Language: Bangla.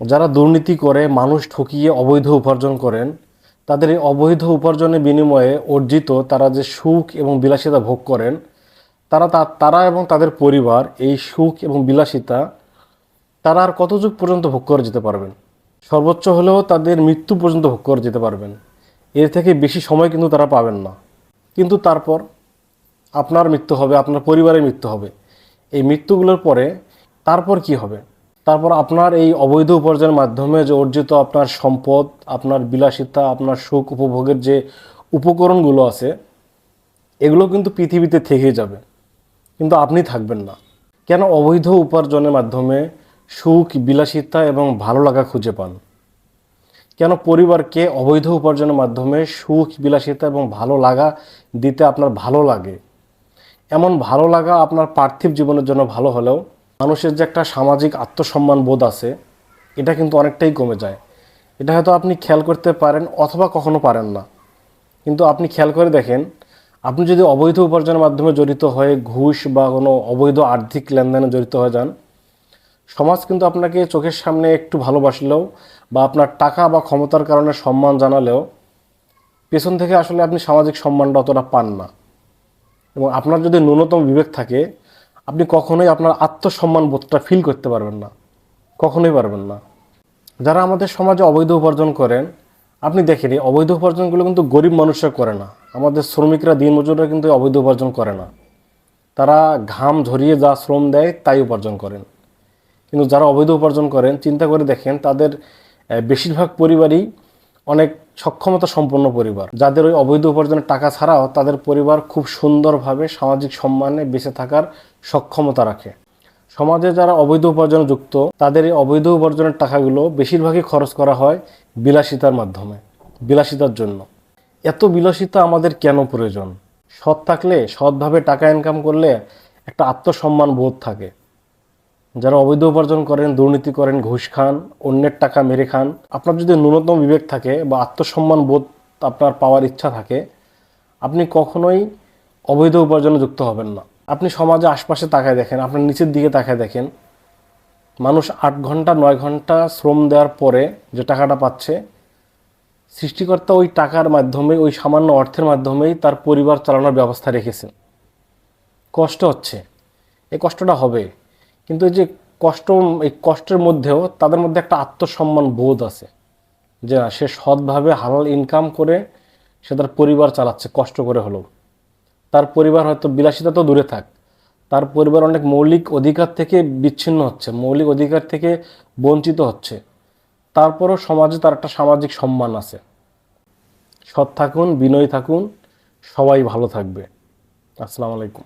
যারা দুর্নীতি করে, মানুষ ঠকিয়ে অবৈধ উপার্জন করেন, তাদের এই অবৈধ উপার্জনের বিনিময়ে অর্জিত তারা যে সুখ এবং বিলাসিতা ভোগ করেন, তারা তারা এবং তাদের পরিবার এই সুখ এবং বিলাসিতা তারা আর কত যুগ পর্যন্ত ভোগ করে যেতে পারবেন? সর্বোচ্চ হলেও তাদের মৃত্যু পর্যন্ত ভোগ করে যেতে পারবেন। এর থেকে বেশি সময় কিন্তু তারা পাবেন না। কিন্তু তারপর আপনার মৃত্যু হবে, আপনার পরিবারের মৃত্যু হবে। এই মৃত্যুগুলোর পরে তারপর কি হবে? তারপর আপনার এই অবৈধ উপার্জনের মাধ্যমে যে অর্জিত আপনার সম্পদ, আপনার বিলাসিতা, আপনার সুখ উপভোগের যে উপকরণগুলো আছে, এগুলো কিন্তু পৃথিবীতে থেকেই যাবে। কিন্তু আপনি থাকবেন না। কেন অবৈধ উপার্জনের মাধ্যমে সুখ, বিলাসিতা এবং ভালো লাগা খুঁজে পান? কেন পরিবারকে অবৈধ উপার্জনের মাধ্যমে সুখ, বিলাসিতা এবং ভালো লাগা দিতে আপনার ভালো লাগে? এমন ভালো লাগা আপনার পার্থিব জীবনের জন্য ভালো হলেও মানুষের যে একটা সামাজিক আত্মসম্মান বোধ আছে, এটা কিন্তু অনেকটাই কমে যায়। এটা হয়তো আপনি খেয়াল করতে পারেন অথবা কখনো পারেন না। কিন্তু আপনি খেয়াল করে দেখেন, আপনি যদি অবৈধ উপার্জনের মাধ্যমে জড়িত হয়ে ঘুষ বা কোনো অবৈধ আর্থিক লেনদেনে জড়িত হয়ে যান, সমাজ কিন্তু আপনাকে চোখের সামনে একটু ভালোবাসলেও বা আপনার টাকা বা ক্ষমতার কারণে সম্মান জানালেও পেছন থেকে আসলে আপনি সামাজিক সম্মানটা অতটা পান না। এবং আপনার যদি ন্যূনতম বিবেক থাকে আপনি কখনোই আপনার আত্মসম্মান বোধটা ফিল করতে পারবেন না। কখনোই পারবেন না। যারা আমাদের সমাজে অবৈধ উপার্জন করেন, আপনি দেখেন এই অবৈধ উপার্জনগুলো কিন্তু গরিব মানুষরা করে না। আমাদের শ্রমিকরা দিনমজুররা কিন্তু অবৈধ উপার্জন করে না। তারা ঘাম ঝরিয়ে যা শ্রম দেয় তাই উপার্জন করেন। কিন্তু যারা অবৈধ উপার্জন করেন, চিন্তা করে দেখেন তাদের বেশিরভাগ পরিবারই অনেক সক্ষমতা সম্পন্ন পরিবার। যাদের ওই অবৈধ উপার্জনের টাকা ছাড়াও তাদের পরিবার খুব সুন্দরভাবে সামাজিক সম্মানে বেঁচে থাকার সক্ষমতা রাখে। সমাজে যারা অবৈধ উপার্জনে যুক্ত, তাদের এই অবৈধ উপার্জনের টাকাগুলো বেশিরভাগই খরচ করা হয় বিলাসিতার মাধ্যমে, বিলাসিতার জন্য। এত বিলাসিতা আমাদের কেন প্রয়োজন? সৎ থাকলে, সৎভাবে টাকা ইনকাম করলে একটা আত্মসম্মান বোধ থাকে। যারা অবৈধ উপার্জন করেন, দুর্নীতি করেন, ঘুষ খান, অন্যের টাকা মেরে খান, আপনার যদি ন্যূনতম বিবেক থাকে বা আত্মসম্মান বোধ আপনার পাওয়ার ইচ্ছা থাকে, আপনি কখনোই অবৈধ উপার্জনে যুক্ত হবেন না। আপনি সমাজে আশপাশে তাকায় দেখেন, আপনার নিচের দিকে তাকায় দেখেন, মানুষ আট ঘণ্টা, নয় ঘণ্টা শ্রম দেওয়ার পরে যে টাকাটা পাচ্ছে, সৃষ্টিকর্তা ওই টাকার মাধ্যমে, ওই সামান্য অর্থের মাধ্যমেই তার পরিবার চালানোর ব্যবস্থা রেখেছেন। কষ্ট হচ্ছে। এই কষ্টটা হবে। কিন্তু যে কষ্ট, এই কষ্টের মধ্যেও তাদের মধ্যে একটা আত্মসম্মান বোধ আছে। যে না সে সৎভাবে হালাল ইনকাম করে সে তার পরিবার চালাচ্ছে, কষ্ট করে হলেও। তার পরিবার হয়তো বিলাসিতা তো দূরে থাক। তার পরিবার অনেক মৌলিক অধিকার থেকে বিচ্ছিন্ন হচ্ছে, মৌলিক অধিকার থেকে বঞ্চিত হচ্ছে। তারপরও সমাজে তার একটা সামাজিক সম্মান আছে। সৎ থাকুন, বিনয়ী থাকুন, সবাই ভালো থাকবে। আসসালামু আলাইকুম।